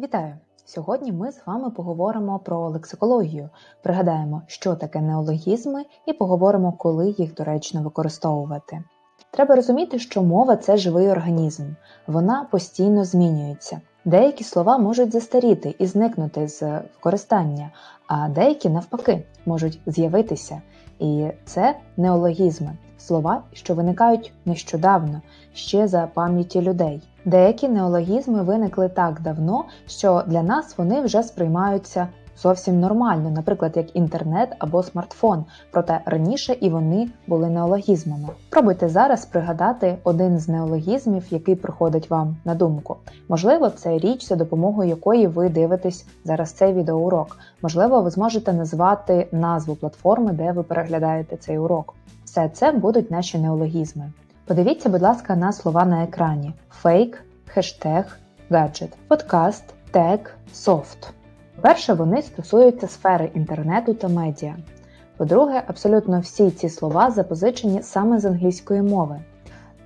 Вітаю! Сьогодні ми з вами поговоримо про лексикологію, пригадаємо, що таке неологізми, і поговоримо, коли їх доречно використовувати. Треба розуміти, що мова це живий організм, вона постійно змінюється. Деякі слова можуть застаріти і зникнути з використання, а деякі, навпаки, можуть з'явитися. І це неологізми слова, що виникають нещодавно, ще за пам'яті людей. Деякі неологізми виникли так давно, що для нас вони вже сприймаються зовсім нормально, наприклад, як інтернет або смартфон. Проте раніше і вони були неологізмами. Пробуйте зараз пригадати один з неологізмів, який приходить вам на думку. Можливо, це річ, за допомогою якої ви дивитесь зараз цей відеоурок. Можливо, ви зможете назвати назву платформи, де ви переглядаєте цей урок. Все це будуть наші неологізми. Подивіться, будь ласка, на слова на екрані: фейк, хештег, гаджет, подкаст, тег, софт. По-перше, вони стосуються сфери інтернету та медіа. По-друге, абсолютно всі ці слова запозичені саме з англійської мови.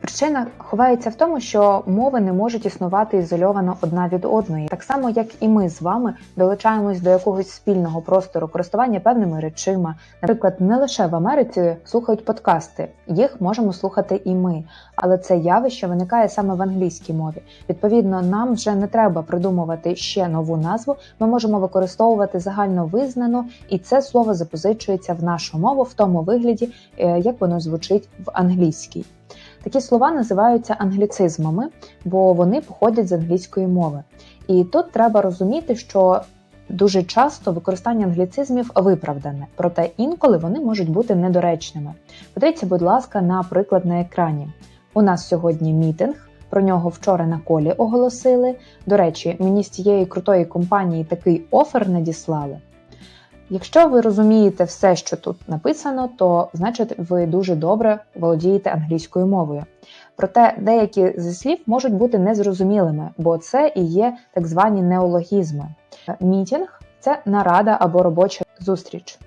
Причина ховається в тому, що мови не можуть існувати ізольовано одна від одної, так само як і ми з вами долучаємось до якогось спільного простору користування певними речима. Наприклад, не лише в Америці слухають подкасти, їх можемо слухати і ми, але це явище виникає саме в англійській мові. Відповідно, нам вже не треба придумувати ще нову назву. Ми можемо використовувати загально визнану, і це слово запозичується в нашу мову в тому вигляді, е, як воно звучить в англійській. Такі слова називаються англіцизмами, бо вони походять з англійської мови. І тут треба розуміти, що дуже часто використання англіцизмів виправдане, проте інколи вони можуть бути недоречними. Подивіться, будь ласка, на приклад на екрані. У нас сьогодні мітинг. Про нього вчора на колі оголосили. До речі, мені з цієї крутої компанії такий офер надіслали. Якщо ви розумієте все, що тут написано, то значить ви дуже добре володієте англійською мовою. Проте деякі зі слів можуть бути незрозумілими, бо це і є так звані неологізми. Мітінг це нарада або робоча зустріч.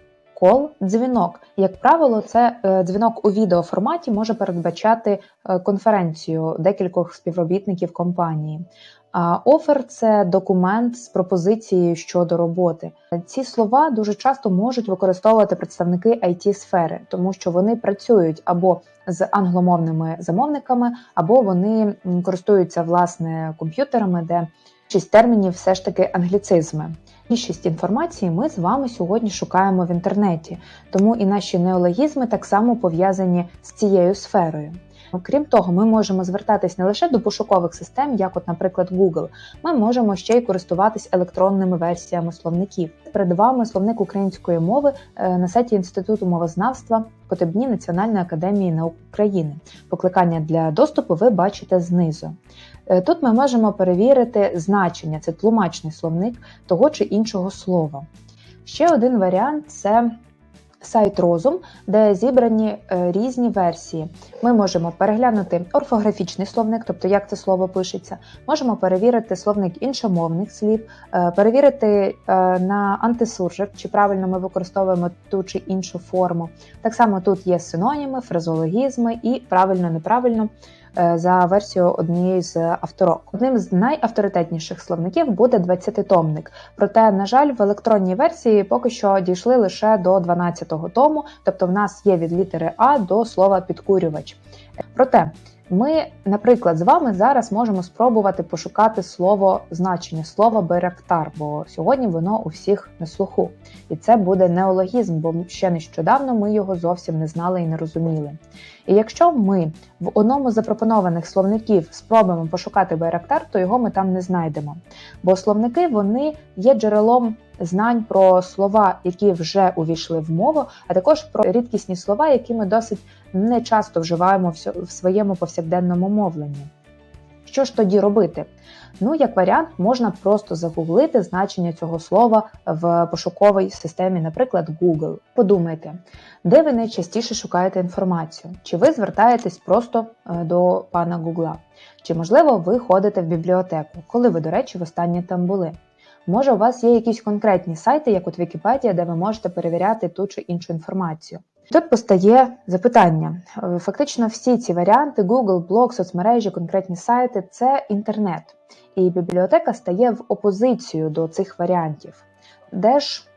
Кол дзвінок. Як правило, це е, дзвінок у відеоформаті може передбачати е, конференцію декількох співробітників компанії. А офер це документ з пропозицією щодо роботи. Ці слова дуже часто можуть використовувати представники it сфери, тому що вони працюють або з англомовними замовниками, або вони користуються власне комп'ютерами, де шість термінів все ж таки англіцизми. Більшість інформації ми з вами сьогодні шукаємо в інтернеті, тому і наші неологізми так само пов'язані з цією сферою. Крім того, ми можемо звертатись не лише до пошукових систем, як, от, наприклад, Google, ми можемо ще й користуватись електронними версіями словників. Перед вами словник української мови е, на сайті Інституту мовознавства Потебні Національної академії наук України. Покликання для доступу ви бачите знизу. Е, тут ми можемо перевірити значення, це тлумачний словник того чи іншого слова. Ще один варіант це сайт Розум, де зібрані е, різні версії. Ми можемо переглянути орфографічний словник, тобто як це слово пишеться, можемо перевірити словник іншомовних слів, е, перевірити е, на антисуржик, чи правильно ми використовуємо ту чи іншу форму. Так само тут є синоніми, фразологізми і правильно-неправильно. За версією однієї з авторок. Одним з найавторитетніших словників буде 20-томник. Проте, на жаль, в електронній версії поки що дійшли лише до 12-го тому, тобто в нас є від літери А до слова підкурювач. Проте ми, наприклад, з вами зараз можемо спробувати пошукати слово значення, слово беректар, бо сьогодні воно у всіх на слуху. І це буде неологізм, бо ще нещодавно ми його зовсім не знали і не розуміли. І якщо ми в одному з запропонованих словників спробуємо пошукати байрактар, то його ми там не знайдемо. Бо словники вони є джерелом знань про слова, які вже увійшли в мову, а також про рідкісні слова, які ми досить не часто вживаємо в своєму повсякденному мовленні. Що ж тоді робити? Ну, як варіант, можна просто загуглити значення цього слова в пошуковій системі, наприклад, Google. Подумайте, де ви найчастіше шукаєте інформацію? Чи ви звертаєтесь просто е, до пана Гугла? Чи, можливо, ви ходите в бібліотеку, коли ви, до речі, востаннє там були? Може, у вас є якісь конкретні сайти, як от Вікіпедія, де ви можете перевіряти ту чи іншу інформацію. Тут постає запитання. Е, Фактично, всі ці варіанти Google, блог, соцмережі, конкретні сайти це інтернет. І бібліотека стає в опозицію до цих варіантів. Де ж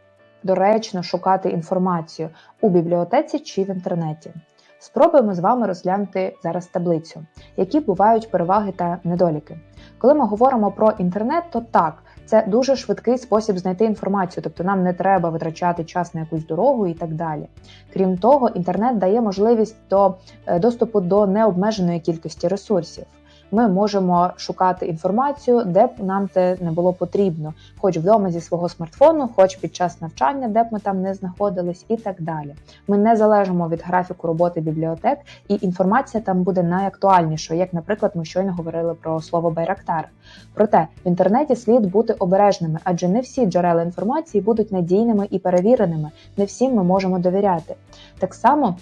доречно шукати інформацію у бібліотеці чи в інтернеті? Спробуємо з вами розглянути зараз таблицю, які бувають переваги та недоліки. Коли ми говоримо про інтернет, то так, це дуже швидкий спосіб знайти інформацію, тобто нам не треба витрачати час на якусь дорогу і так далі. Крім того, інтернет дає можливість до е, доступу до необмеженої кількості ресурсів. Ми можемо шукати інформацію, де б нам це не було потрібно, хоч вдома зі свого смартфону, хоч під час навчання, де б ми там не знаходились, і так далі. Ми не залежимо від графіку роботи бібліотек, і інформація там буде найактуальнішою, як, наприклад, ми щойно говорили про слово Байрактар. Проте в інтернеті слід бути обережними, адже не всі джерела інформації будуть надійними і перевіреними, не всім ми можемо довіряти. Так само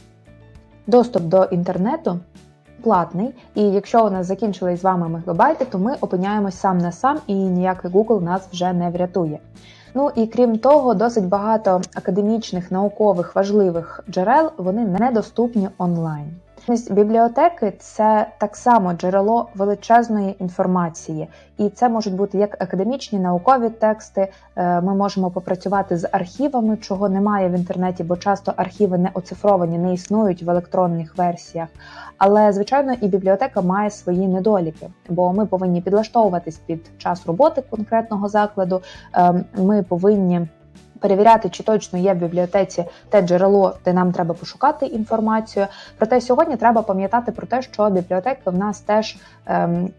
доступ до інтернету платний, і якщо у нас закінчились з вами мегабайти, то ми опиняємось сам на сам, і ніякий Google нас вже не врятує. Ну і крім того, досить багато академічних, наукових, важливих джерел вони недоступні онлайн. Бібліотеки це так само джерело величезної інформації, і це можуть бути як академічні наукові тексти. е, Ми можемо попрацювати з архівами, чого немає в інтернеті, бо часто архіви не оцифровані, не існують в електронних версіях. Але звичайно, і бібліотека має свої недоліки, бо ми повинні підлаштовуватись під час роботи конкретного закладу. Е, Ми повинні перевіряти, чи точно є в бібліотеці те джерело, де нам треба пошукати інформацію. Проте сьогодні треба пам'ятати про те, що бібліотеки в нас теж ем,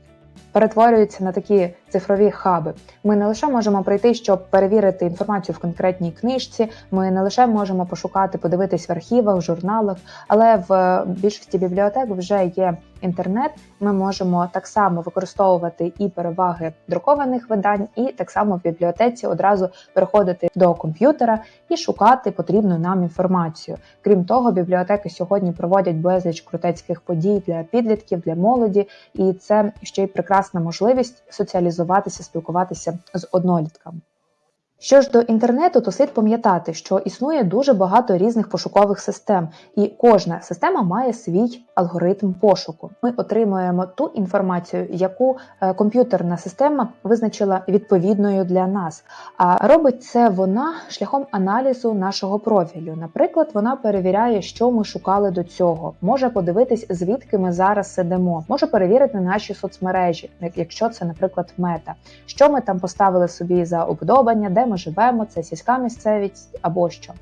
перетворюються на такі цифрові хаби. Ми не лише можемо прийти, щоб перевірити інформацію в конкретній книжці. Ми не лише можемо пошукати, подивитись в архівах, журналах, але в більшості бібліотек вже є інтернет. Ми можемо так само використовувати і переваги друкованих видань, і так само в бібліотеці одразу переходити до комп'ютера і шукати потрібну нам інформацію. Крім того, бібліотеки сьогодні проводять безліч крутецьких подій для підлітків, для молоді, і це ще й прекрасна можливість соціалізуватися, спілкуватися з однолітками. Що ж до інтернету, то слід пам'ятати, що існує дуже багато різних пошукових систем, і кожна система має свій алгоритм пошуку. Ми отримуємо ту інформацію, яку е, комп'ютерна система визначила відповідною для нас. А робить це вона шляхом аналізу нашого профілю. Наприклад, вона перевіряє, що ми шукали до цього, може подивитись, звідки ми зараз сидимо, може перевірити наші соцмережі, якщо це, наприклад, мета, що ми там поставили собі за уподобання, де ми живемо, це сільська місцевість або що.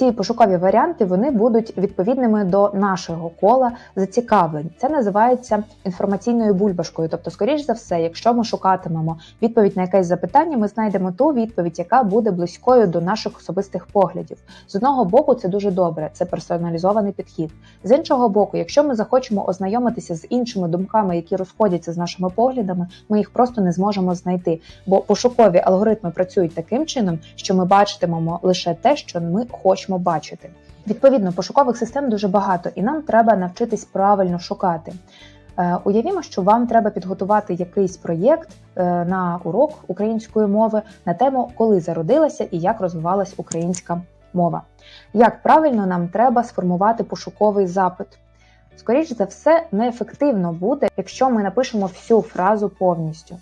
Ці пошукові варіанти вони будуть відповідними до нашого кола зацікавлень. Це називається інформаційною бульбашкою. Тобто, скоріш за все, якщо ми шукатимемо відповідь на якесь запитання, ми знайдемо ту відповідь, яка буде близькою до наших особистих поглядів. З одного боку, це дуже добре, це персоналізований підхід. З іншого боку, якщо ми захочемо ознайомитися з іншими думками, які розходяться з нашими поглядами, ми їх просто не зможемо знайти. Бо пошукові алгоритми працюють таким чином, що ми бачитимемо лише те, що ми хочемо бачити. Відповідно, пошукових систем дуже багато, і нам треба навчитись правильно шукати. Е, Уявімо, що вам треба підготувати якийсь проєкт е, на урок української мови на тему, коли зародилася і як розвивалась українська мова. Як правильно нам треба сформувати пошуковий запит? Скоріше за все, неефективно буде, якщо ми напишемо всю фразу повністю.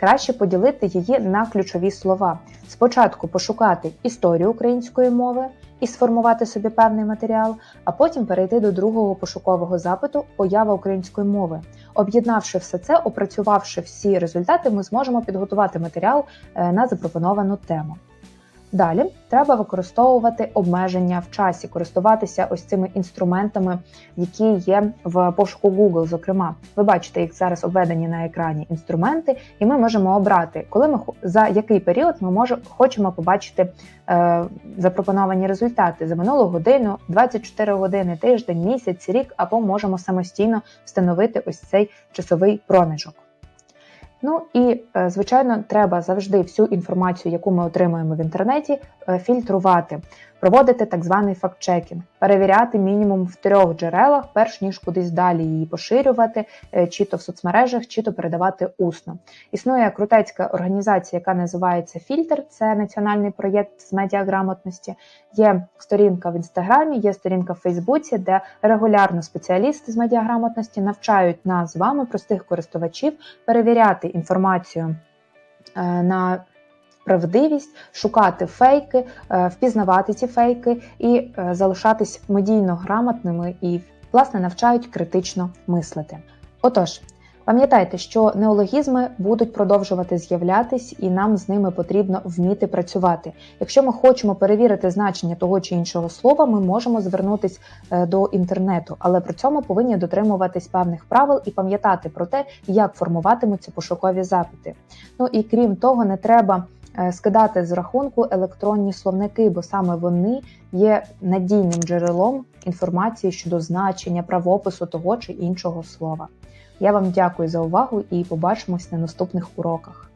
Краще поділити її на ключові слова. Спочатку пошукати історію української мови і сформувати собі певний матеріал, а потім перейти до другого пошукового запиту поява української мови. Об'єднавши все це, опрацювавши всі результати, ми зможемо підготувати матеріал е, на запропоновану тему. Далі треба використовувати обмеження в часі, користуватися ось цими інструментами, які є в пошуку Google. Зокрема, ви бачите їх зараз обведені на екрані інструменти, і ми можемо обрати, коли ми за який період ми може, хочемо побачити е, запропоновані результати за минулу годину, 24 години, тиждень, місяць, рік, або можемо самостійно встановити ось цей часовий проміжок. Ну і, е, звичайно, треба завжди всю інформацію, яку ми отримуємо в інтернеті, е, фільтрувати, проводити так званий фактчекінг, перевіряти мінімум в трьох джерелах, перш ніж кудись далі її поширювати, е, чи то в соцмережах, чи то передавати усно. Існує крутецька організація, яка називається Фільтр. Це національний проєкт з медіаграмотності. Є сторінка в інстаграмі, є сторінка в Фейсбуці, де регулярно спеціалісти з медіаграмотності навчають нас з вами, простих користувачів, перевіряти інформацію е, на правдивість, шукати фейки, е, впізнавати ці фейки і е, залишатись медійно грамотними і, власне, навчають критично мислити. Отож, пам'ятайте, що неологізми будуть продовжувати з'являтись, і нам з ними потрібно вміти працювати. Якщо ми хочемо перевірити значення того чи іншого слова, ми можемо звернутися е, до інтернету, але при цьому повинні дотримуватись певних правил і пам'ятати про те, як формуватимуться пошукові запити. Ну і крім того, не треба е, скидати з рахунку електронні словники, бо саме вони є надійним джерелом інформації щодо значення, правопису того чи іншого слова. Я вам дякую за увагу і побачимось на наступних уроках.